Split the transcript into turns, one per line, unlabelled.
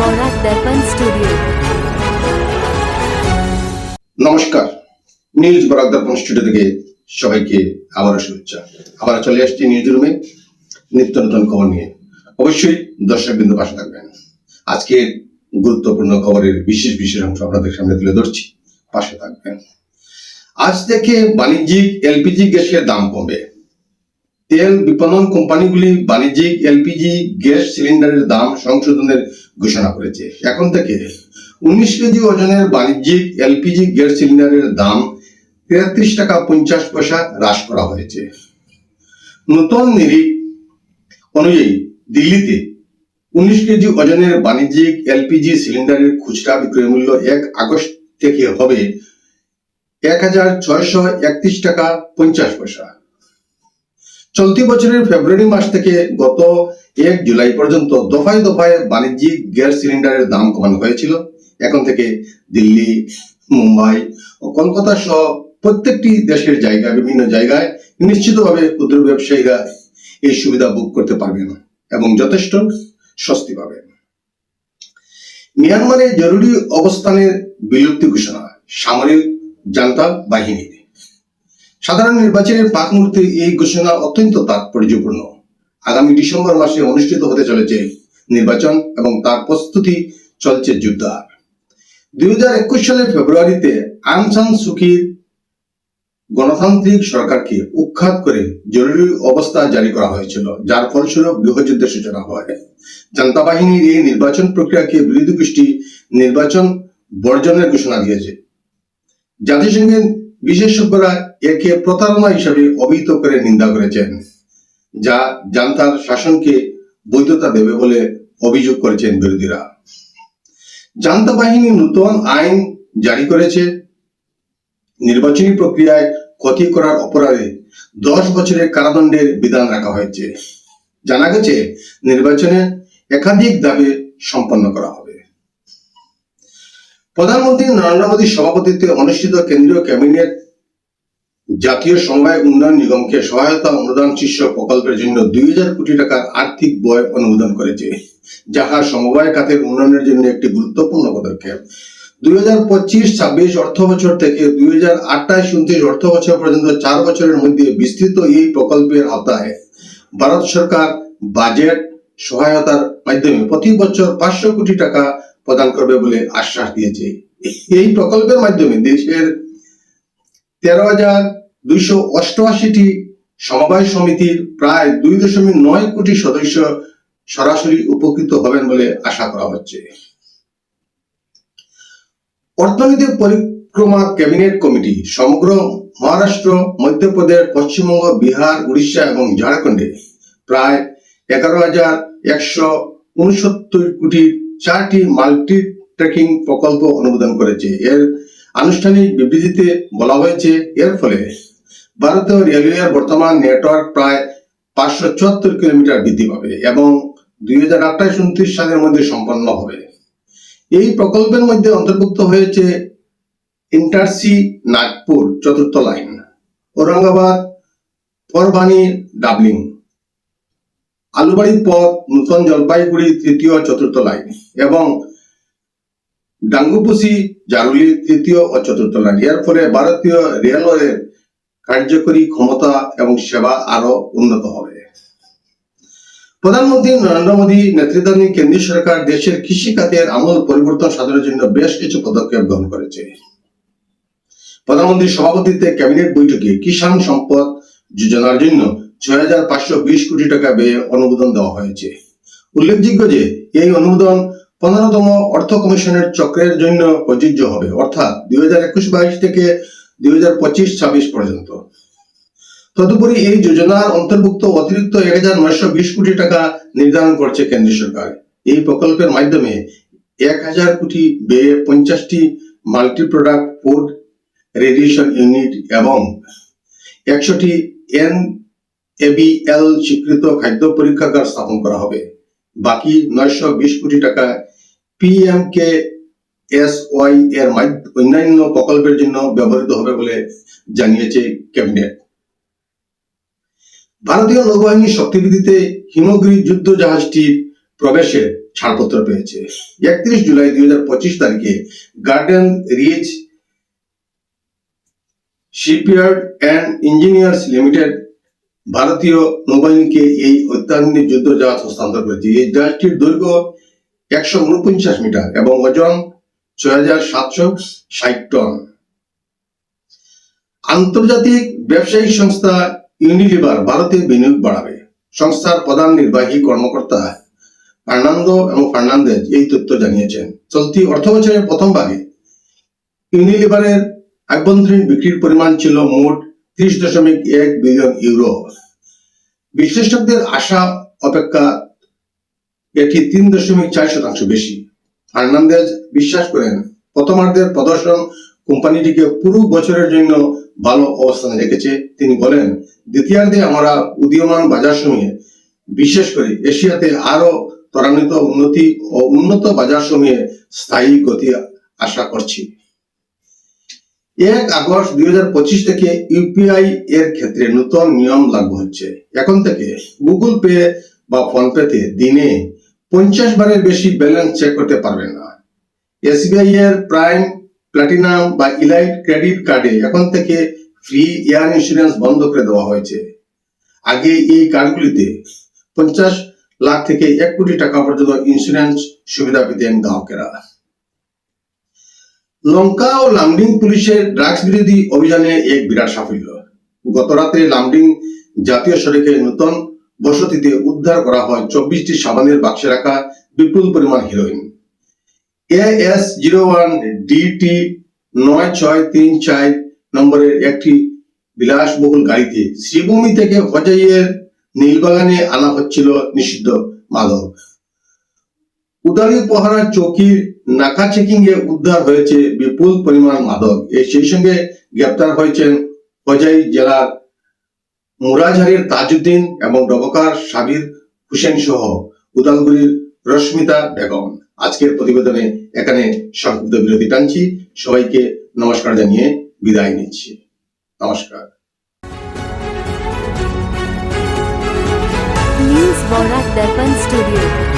Borak Darpan Studio.
নমস্কার, news Barak Darpan studio থেকে সবাইকে আবারও শুভেচ্ছা। আবার চলে আসছি নিউজ রুমে নিত্য নতুন খবর নিয়ে। অবশ্যই দর্শক বিন্দু পাশে থাকবেন। আজকে গুরুত্বপূর্ণ খবরের বিশেষ বিশেষ অংশ আপনাদের সামনে তুলে ধরছি। পাশে থাকবেন। আজ থেকে বাণিজ্যিক, এলপিজি গ্যাসের দাম কমবে। তেল বিপণন কোম্পানিগুলি বাণিজ্যিক, এলপিজি, গ্যাস সিলিন্ডারের দাম সংশোধনের ঘোষণা করেছে। এখন থেকে উনিশ কেজি ওজনের বাণিজ্যিক, এলপিজি, গ্যাস সিলিন্ডারের দাম তেত্রিশ টাকা পঞ্চাশ পয়সা হ্রাস করা হয়েছে। নতুন নিরিখ অনুযায়ী দিল্লিতে উনিশ কেজি ওজনের বাণিজ্যিক, এলপিজি সিলিন্ডারের খুচরা বিক্রয় মূল্য এক আগস্ট থেকে হবে এক হাজার ছয়শো একত্রিশ টাকা পঞ্চাশ পয়সা। চলতি বছরের ফেব্রুয়ারি মাস থেকে গত এক জুলাই পর্যন্ত দফায় দফায় বাণিজ্যিক গ্যাস সিলিন্ডারের দাম কমানো হয়েছিল। এখন থেকে দিল্লি, মুম্বাই ও কলকাতা সহ প্রত্যেকটি দেশের জায়গায়, বিভিন্ন জায়গায় নিশ্চিতভাবে ক্ষুদ্র ব্যবসায়ীরা এই সুবিধা বুক করতে পারবেন এবং যথেষ্ট স্বস্তি পাবেন মিয়ানমারে জরুরি অবস্থানের বিলুপ্তি ঘোষণা, সামরিক জান্তা বাহিনীর সাধারণ নির্বাচনের পাক মুহূর্তে এই ঘোষণা অত্যন্ত তাৎপর্যপূর্ণ। আগামী ডিসেম্বর মাসে অনুষ্ঠিত হতে চলেছে নির্বাচন এবং তার প্রস্তুতি চলছে যুদ্ধার দুই হাজার একুশ সালের ফেব্রুয়ারিতে আং সান সুকির গণতান্ত্রিক সরকারকে উৎখাত করে জরুরি অবস্থা জারি করা হয়েছিল, যার ফলস্বরূপ গৃহযুদ্ধের সূচনা হয়। জনতা বাহিনীর এই নির্বাচন প্রক্রিয়াকে বিরোধী গোষ্ঠী নির্বাচন বর্জনের ঘোষণা দিয়েছে। জাতিসংঘের বিশেষজ্ঞরা একে প্রতারণা হিসেবে অভিহিত করে নিন্দা করেছেন, যা জান্তার শাসনকে বৈধতা দেবে বলে অভিযোগ করেছেন বিরোধীরা। জান্তা বাহিনী নতুন আইন জারি করেছে। নির্বাচনী প্রক্রিয়ায় ক্ষতি করার অপরাধে দশ বছরের কারাদণ্ডের বিধান রাখা হয়েছে। জানা গেছে, নির্বাচনে একাধিক দাবি সম্পন্ন করা হবে প্রধানমন্ত্রী নরেন্দ্র মোদীর সভাপতিত্বে অনুষ্ঠিত কেন্দ্রীয় ক্যাবিনেট জাতীয় সমবায় উন্নয়ন নিগমকে সহায়তা অনুদান শীর্ষ প্রকল্পের জন্য দুই হাজার কোটি টাকার আর্থিক ব্যয় অনুমোদন করেছে, যাহা সমবায় খাতের উন্নয়নের জন্য একটি গুরুত্বপূর্ণ পদক্ষেপ। দুই হাজার পঁচিশ, ছাব্বিশ অর্থ বছর থেকে দুই হাজার আঠাশ উনত্রিশ অর্থ বছর পর্যন্ত চার বছরের মধ্যে বিস্তৃত এই প্রকল্পের আওতায় ভারত সরকার বাজেট সহায়তার মাধ্যমে প্রতি বছর পাঁচশো কোটি টাকা প্রদান করবে বলে আশ্বাস দিয়েছে। এই প্রকল্পের মাধ্যমে দেশের তেরো হাজার দুইশো অষ্টআশিটি সমবায় সমিতির প্রায় দুই দশমিক নয় কোটি সদস্য সরাসরি উপকৃত হবেন বলে আশা করা হচ্ছে। অর্থনীতি পরিক্রমা ক্যাবিনেট কমিটি সমগ্র মহারাষ্ট্র, মধ্যপ্রদেশ, পশ্চিমবঙ্গ, বিহার, উড়িষ্যা এবং ঝাড়খণ্ডে প্রায় এগারো হাজার একশো উনসত্তর কোটি চারটি মাল্টি ট্রেকিং প্রকল্প অনুমোদন করেছে। এর আনুষ্ঠানিক বিবৃতিতে বলা হয়েছে, এর ফলে ভারতীয় রেলওয়ের বর্তমান নেটওয়ার্ক প্রায় পাঁচশো চুয়াত্তর কিলোমিটার বৃদ্ধি পাবে এবং দুই হাজার আঠাশ উনত্রিশ সালের মধ্যে সম্পন্ন হবে। এই প্রকল্পের মধ্যে অন্তর্ভুক্ত হয়েছে ইন্টারসি নাগপুর চতুর্থ লাইন, ঔরঙ্গাবাদ পরবানি ডাবলিং। আলুবাড়ি পথ নূতন জলপাইগুড়ি তৃতীয় চতুর্থ লাইন এবং ডাঙ্গুপুসি জারুলি তৃতীয় ও চতুর্থ লাইন এর ফলে ভারতীয় রেলওয়ের কার্যকরী ক্ষমতা এবং সেবা আরও উন্নত হবে। প্রধানমন্ত্রী নরেন্দ্র মোদী নেতৃত্বাধীন কেন্দ্রীয় সরকার দেশের কৃষি খাতের আমূল পরিবর্তন সাধনের জন্য বেশ কিছু পদক্ষেপ গ্রহণ করেছে। প্রধানমন্ত্রীর সভাপতিত্বে ক্যাবিনেট বৈঠকে কিষাণ সম্পদ যোজনার জন্য ছয় হাজার পাঁচশো বিশ কোটি টাকা ব্যয়ে অনুমোদন দেওয়া হয়েছে। উল্লেখযোগ্য যে এই অনুমোদন পনেরোতম অর্থ কমিশনের চক্রের জন্য প্রযোজ্য হবে, অর্থাৎ দুই হাজার একুশ বাইশ থেকে দুই হাজার পঁচিশ ছাব্বিশ পর্যন্ত। তদুপরি এই যোজনার অন্তর্ভুক্ত অতিরিক্ত এক হাজার নয়শো বিশ কোটি টাকা নির্ধারণ করছে কেন্দ্রীয় সরকার। এই প্রকল্পের মাধ্যমে এক হাজার কোটি ব্যয়ে পঞ্চাশটি multi product food radiation unit এবং একশোটি এন এবিএল স্বীকৃত খাদ্য পরীক্ষাগার স্থাপন করা হবে। বাকি নয়শো বিশ কোটি টাকা পিএম কে এস ওয়াই এর অন্যান্য প্রকল্পের জন্য ব্যবহৃত হবে বলে জানিয়েছে ক্যাবিনেট। ভারতীয় নৌবাহিনীর শক্তিবৃদ্ধিতে হিমগ্রী যুদ্ধ জাহাজটির প্রবেশে ছাড়পত্র পেয়েছে। একত্রিশ জুলাই দুই হাজার পঁচিশ তারিখে garden reach shipyard and engineers limited ভারতীয় নৌবাহিনীকে এই অত্যাধুনিক যুদ্ধ জাহাজ হস্তান্তর করেছে। এই জাহাজটির দৈর্ঘ্য একশো উনপঞ্চাশ মিটার এবং ওজন ছয় হাজার সাতশো ষাট টন। আন্তর্জাতিক ব্যবসায়িক সংস্থা ইউনিলিভার ভারতে বিনিয়োগ বাড়াবে। সংস্থার প্রধান নির্বাহী কর্মকর্তা ফার্নান্দো এবং ফার্নান্দেজ এই তথ্য জানিয়েছেন। চলতি অর্থ বছরের প্রথম ভাগে ইউনিলিভারের আভ্যন্তরীণ বিক্রির পরিমাণ ছিল মোট ত্রিশ দশমিক এক বিলিয়ন ইউরো। বিশ্লেষকদের আশা, অপেক্ষা, এটি তিন দশমিক চার শতাংশ বেশি। ফার্নান্দেজ বিশ্বাস করেন, প্রথমার্ধের প্রদর্শন কোম্পানিটিকে পুরো বছরের জন্য ভালো অবস্থানে রেখেছে। তিনি বলেন, দ্বিতীয়ার্ধে আমরা উদীয়মান বাজার সমূহে বিশেষ করে এশিয়াতে আরও ত্বরান্বিত উন্নতি ও উন্নত বাজার সমূহে স্থায়ী গতি আশা করছি। এক আগস্ট দুই হাজার পঁচিশ থেকে ইউপিআই এর ক্ষেত্রে নতুন নিয়ম লাগু হচ্ছে। এখন থেকে গুগল পে বা ফোন পেতে দিনে পঞ্চাশ বারের বেশি ব্যালেন্স চেক করতে পারবেন না। এসবিআই এর প্রাইম, প্লাটিনাম বা ইলাইট ক্রেডিট কার্ডে এখন থেকে ফ্রি এয়ার ইন্স্যুরেন্স বন্ধ করে দেওয়া হয়েছে। আগে এই কার্ডগুলিতে পঞ্চাশ লাখ থেকে এক কোটি টাকা পর্যন্ত ইন্স্যুরেন্স সুবিধা পেতেন গ্রাহকেরা। লঙ্কা ও লামডিং পুলিশের ড্রাগস বিরোধী অভিযানে এক বিরাট সাফল্য। গত রাতে লামডিং জাতীয় সড়কে নতুন বসতিতে উদ্ধার করা হয় চব্বিশটি সাবানের বাক্সে রাখা বিপুল পরিমাণ heroin. AS zero one DT নয় ছয় তিন চার নম্বরের একটি বিলাসবহুল গাড়িতে শ্রীভূমি থেকে হজাইয়ের নীলবাগানে আনা হচ্ছিল নিষিদ্ধ মাদক। উদারি পাহারা চৌকির নাকা চেকিং এ উদ্ধার হয়েছে বিপুল পরিমাণ মাদক। এর সেই সঙ্গে গ্রেপ্তার হয়েছেন হজাই জেলার মুরাঝারির তাজউদ্দিন এবং ডবকার সাবির হুসেন সহ উদালগুড়ির রশ্মিতা বেগম। আজকের প্রতিবেদনে এখানে সংক্ষিপ্ত বিরতি টানছি। সবাইকে নমস্কার জানিয়ে বিদায় নিচ্ছি। নমস্কার।
News Barak Darpan studio.